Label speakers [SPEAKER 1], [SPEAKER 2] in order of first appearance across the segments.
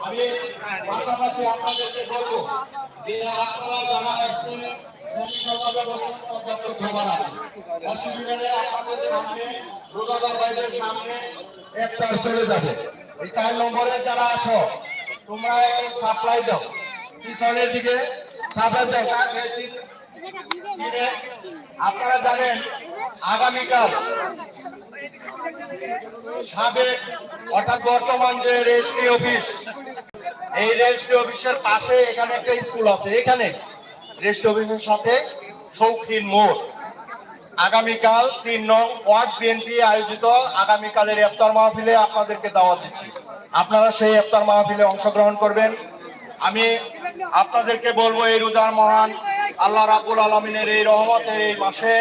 [SPEAKER 1] আমি পাশাপাশি আপনাদেরকে বলব যে আপনারা জানেন আগামীকাল সাবেক অর্থাৎ বর্তমান যে রেজিস্ট্রি অফিস এই রেজিস্ট্রি অফিসের পাশে এখানে একটা স্কুল আছে। এখানে রেজিস্ট্রি অফিসের সাথে শৌখিন মোড়। আগামীকাল তিন নং ওয়ার্ড বিএনপি আয়োজিত আগামীকালের ইফতার মাহফিলে আপনাদেরকে দাওয়াত দিচ্ছি। আপনারা সেই ইফতার মাহফিলে অংশগ্রহণ করবেন। আমি আপনাদেরকে বলব, এই রোজার মহান আল্লাহ রাবুল আলমিনের এই রহমতের এই মাসে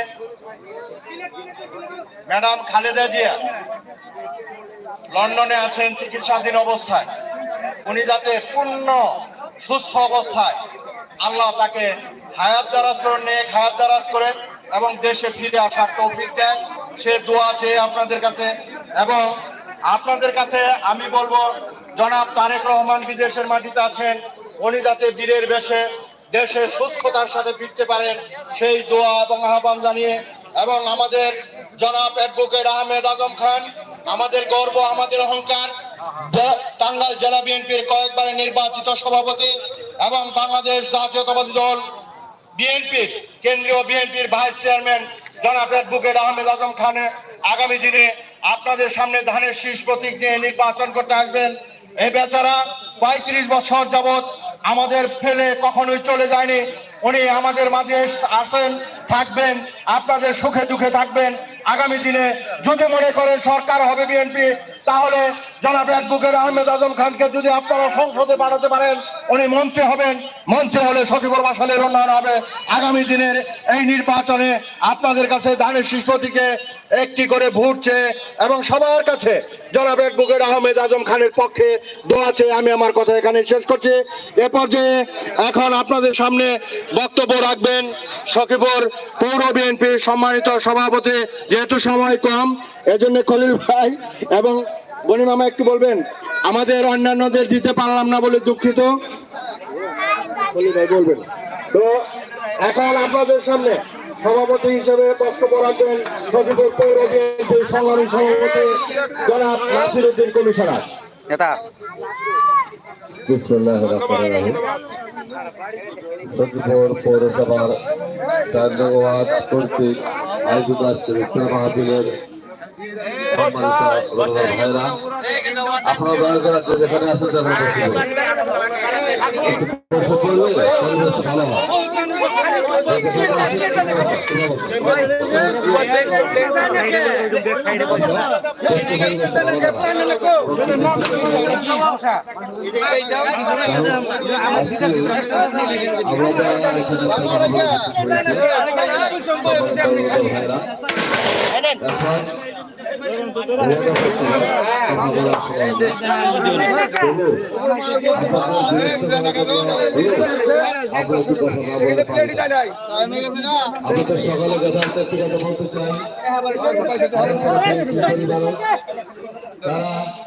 [SPEAKER 1] ম্যাডাম খালেদা জিয়া লন্ডনে আছেন চিকিৎসাধীন অবস্থায়। উনি যাতে পূর্ণ সুস্থ অবস্থায় আল্লাহ তাকে হায়াত দারাজ করে নেক হায়াত দারাজ করে এবং দেশে ফিরে আসার তৌফিক দেয় সে দোয়া চেয়ে আপনাদের কাছে এবং আপনাদের কাছে আমি বলব, জনাব তারেক রহমান বিদেশের মাটিতে আছেন, উনি যাতে বীরের বেশে দেশে সুস্থতার সাথে ফিরতে পারেন, সেই দোয়া এবং আহ্বান জানিয়ে এবং আমাদের জনাব অ্যাডভোকেট আহমেদ আজম খান, আমাদের গর্ব, আমাদের অহংকার টাঙ্গাইল জেলা বিএনপির কয়েকবারের নির্বাচিত সভাপতি এবং বাংলাদেশ জাতীয়তাবাদী দল বিএনপির, কেন্দ্রীয় বিএনপির ভাইস চেয়ারম্যান জনাব অ্যাডভোকেট আহমেদ আজম খান আগামী দিনে আপনাদের সামনে ধানের শীষ প্রতীক নিয়ে নির্বাচন করতে আসবেন। এই বেচারা পঁয়ত্রিশ বছর যাবত আমাদের ফেলে কখনোই চলে যায়নি। উনি আমাদের মাঝে আসেন, থাকবেন, আপনাদের সুখে দুঃখে থাকবেন। আগামী দিনে যদি মনে করেন সরকার হবে বিএনপি তাহলে জনাব অ্যাডভোকেট আহমেদ আজম খানকে যদি আপনারা সংসদে পাঠাতে পারেন, উনি মন্ত্রী হবেন। মন্ত্রী হলে সচিবর বাসালের উন্নয়ন হবে। আগামী দিনের এই নির্বাচনে আপনাদের কাছে ধানের শিষ্পতিকে একটি করে ভোট চেয়ে এবং সবার কাছে জনাব অ্যাডভোকেট আহমেদ আজম খানের পক্ষে দোয়া চেয়ে আমি আমার কথা এখানে শেষ করছি। এ পর্যায়ে এখন আপনাদের সামনে বক্তব্য রাখবেন সখিপুর পৌর বিএনপির সম্মানিত সভাপতি, যেহেতু সময় কম এজন্য খলিল ভাই এবং গনি মামা একটু বলবেন আমাদের অন্যান্যদের দিতে পারলাম না বলে দুঃখিত। খলিল ভাই বলবেন। তো এখন আপনাদের সামনে সভাপতি হিসেবে বক্তব্য রাখবেন সচিবপুর পৌর বিএনপির সংগ্রামী সভাপতি জনাব নাসির উদ্দিন কমিশনার।
[SPEAKER 2] নেতা।
[SPEAKER 3] পৌরসভার চার নং ওয়ার্ড কর্তৃক আয়োজিত আজকের ভাইরা আপনারা দয়া করে যে যেখানে আছেন আমরা যারা এখানে ভাইরা এখন আপনাদের সকালে কথা ব্যক্তিগত বলতে চাই তারা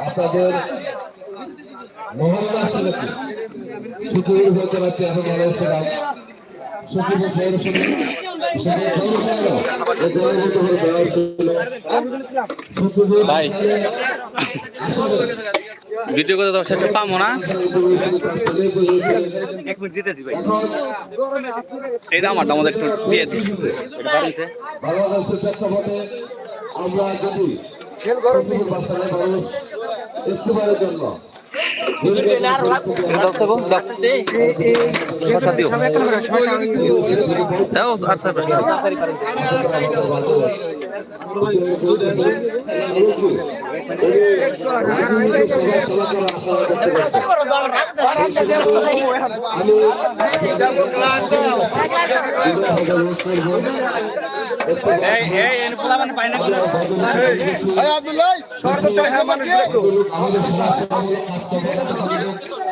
[SPEAKER 3] আপনাদের মহল্লা সুখী হতে পারছি এখন
[SPEAKER 4] ভাই। ভিডিও করে দশ হাজার পাবো না।
[SPEAKER 5] এক মিনিট দিতেছি ভাই।
[SPEAKER 4] এটা আমারটা আমাদের একটু দিয়ে দিই।
[SPEAKER 3] মানুষ একটিবারের জন্য
[SPEAKER 4] আর স্যার
[SPEAKER 5] এই এই এনে পোলা মানে পাই না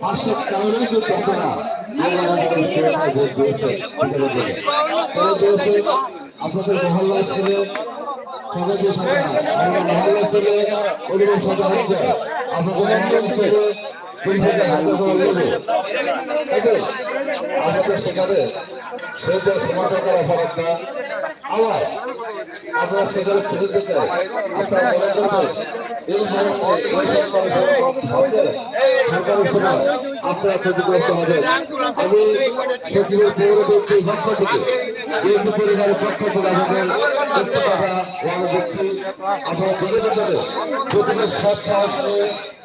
[SPEAKER 3] পাশের কারণে কিন্তু আপনারা ভোট দিয়েছেন তারা দিয়েছে আপনাদের মহল্লা ছেলে আমাদের মহল্লা ছেলে সাথে হচ্ছে আপনাদের করে নেবে আমাদের সেখানে সেটা সমাধান করা ফরক না আবার আপনারা সেখানে ছেড়ে দিতে আপনারা মনে করবেন এই আপনারা ক্ষতিগ্রস্ত হবেন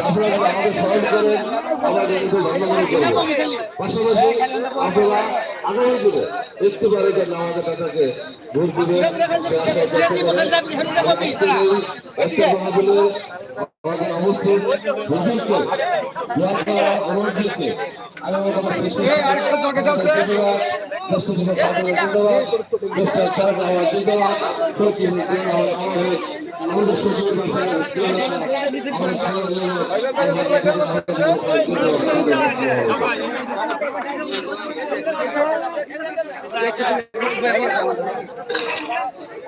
[SPEAKER 3] আপনারা আমাদের সহায় করেন আমরা কিন্তু ধন্যবাদ করব পাশাপাশি আপনারা আগামী দিনে একটু পারে যে আমাদের কাছাকে ভোট দিবেন একটা মহাবীরের আমাদের অবস্থিত বুজুর্গকে দোয়া করা আমার কথা শেষ করছি ধন্যবাদ দেশটা তারা আমার ধন্যবাদ সত্যি আমাদের আমাদের সচিবের ভাষায়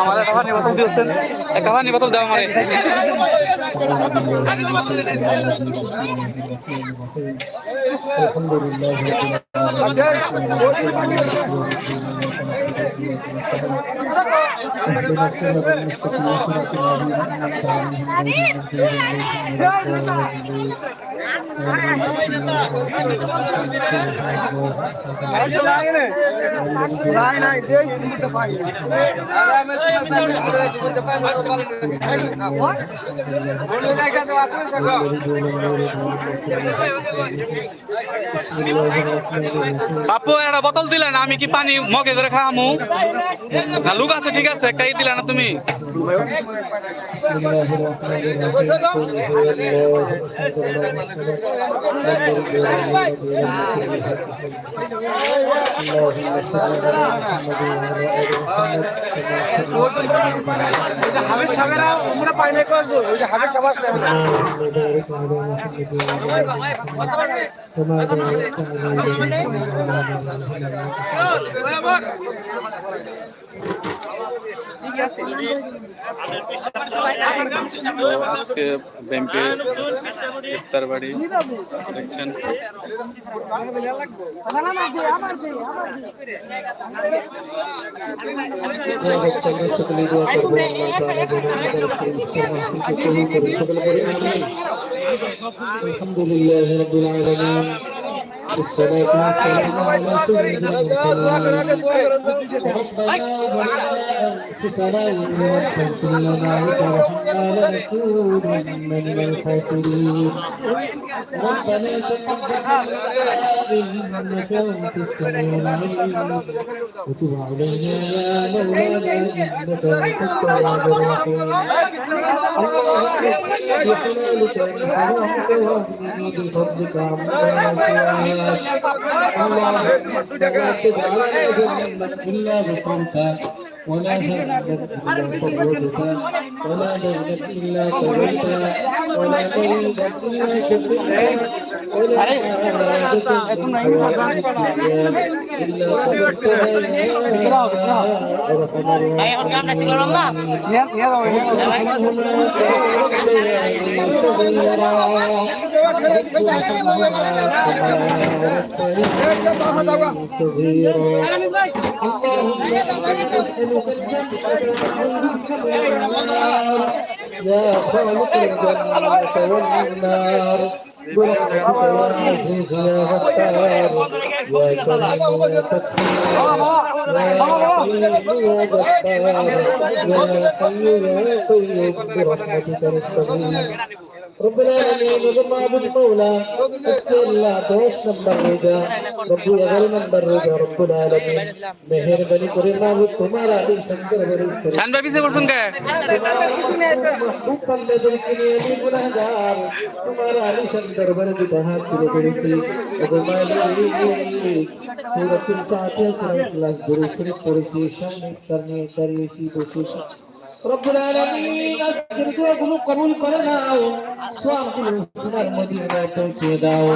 [SPEAKER 4] আমার একটা বোতল দিয়েছেন একটা পানি বোতল দাও আমারে। বাপু একটা বোতল দিলে না আমি কি পানি মগে করে খাওয়ামু না, লুক আছে, ঠিক আছে একটাই দিলে না তুমি?
[SPEAKER 5] আমরা না কল ওই যে হাবের সাবাস তো আজকে ব্যাংকের ইফতার বাড়ি দেখছেন।
[SPEAKER 4] আলহামদুলিল্লাহ Assalamualaikum warahmatullahi wabarakatuh. أنفسنا وإن لم تغفر لنا وترحمنا لنكونن من الخاسرين ربنا تقبل منا إنك أنت السميع العليم وتب علينا يا مولانا إنك أنت التواب الرحيم اللهم بحلالك من حرامك واهدني بفضلك عما سواك اللهم لا تجعلنا ذنبا إلا غفرته ولا هما إلا فرجته ولا دينا إلا قضيته ولا مريضا إلا شفيته ولا يا خالق الجنة والنار برحمتك يا عزيز يا غفار يا كريم يا ستار يا حليم يا جبار يا حي يا قيوم برحمتك نستغيث. رب العالمين وجمع المولى اغفر لا دوش نمبر ہوگا رب اگر نمبر ہوگا رب العالمین مہربانی کرے معبود تمہارا دل شکر ضرور
[SPEAKER 5] کرے شان بھائی سے کرسن
[SPEAKER 4] گئے محبوب بندے دل کے لیے بھی گنہگار تمہارا دل شکر ضرور کی بہا کی ضرورتی رب العالمین سورۃ الفاتحہ سورۃ الاخلاص ضرور پڑھی شان کرنے کرے سی کوشش রব্বুল আলামিন আজকের দোয়াগুলো কবুল করে নাও। সওয়াবগুলো তোমার মদিনায় পৌঁছে দাও।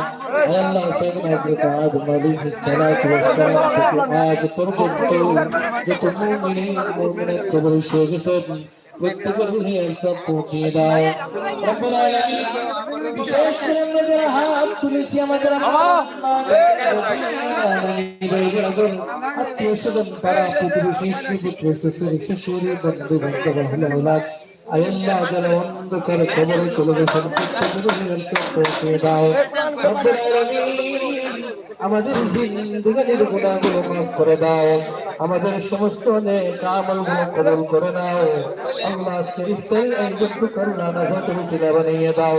[SPEAKER 4] আল্লাহ সাইয়েদনা হযরত আদম আলাইহিস সালাতু ওয়াস সালাম থেকে আজ পর্যন্ত যত মুমিন মুমিনাত কবুল হয়ে গেছেন প্রত্যেকের সব পৌঁছে দাও রব্বুল আলামিন বিশেষ করে আমরা যারা হাত তুলেছি আমাদের আত্মীয় স্বজন পাড়া প্রতিবেশী পুত্র শ্বশুর শ্বশুরি বন্ধু বান্ধব হলে ওলাদ আয়াল্লাহ যারা অন্ধকার কবরে চলে গেছেন প্রত্যেকের পৌঁছে দাও রব্বুল আলামিন আমাদের জিন্দগির গুনাহগুলো মাফ করে দাও আমাদের সমস্ত আমলগুলো করে নাও। আল্লাহ রুচিলা বানিয়ে দাও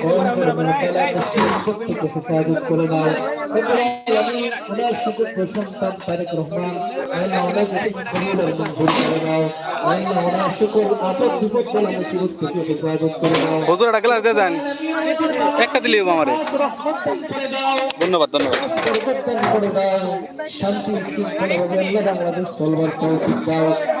[SPEAKER 4] সকল কর্মকালা হেফাজত করে দাও ওনার সুযোগ্য সন্তান তারেক রহমান আল্লাহ ওনাকে মঞ্জুর করে দাও আল্লাহ ওনার সকল আপদ বিপদ বলা মুসিবত থেকে হেফাজত করে দাও
[SPEAKER 5] হুজুর একটা গ্লাস দিয়ে দেন একটা দিলে আমারে ধন্যবাদ ধন্যবাদ
[SPEAKER 4] পরিবর্তন করে দাও শান্তি শৃঙ্খলা ভাবে আল্লাহ বাংলাদেশ চলবার তৌফিক দাও আপনার তুমি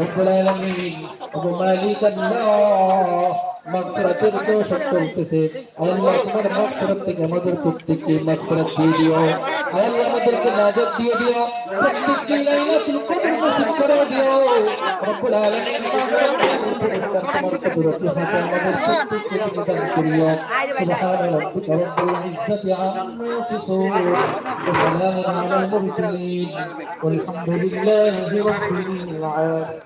[SPEAKER 4] রব্বুল আলামিন ওগো মালিক আল্লাহ মাগফিরাতের দোষক চলতেছে আল্লাহ তোমার মাগফিরাত থেকে আমাদের প্রত্যেককে মাগফিরাত দিয়ে দিও আল্লাহ আমাদেরকে নাজাত দিয়ে দিও প্রত্যেককে লাইলাতুল কদর নসিব করে দিও রব্বুল আলামিন পুরস্কার তোমার কুদরতি হাতে আমাদের প্রত্যেককে তুমি দান করিও সুবহান রাব্বিকা রব্বিল ইজ্জাতি আম্মা ইয়াসিফুন ওয়া সালামুন আলাল মুরসালিন والحمد لله رب العالمين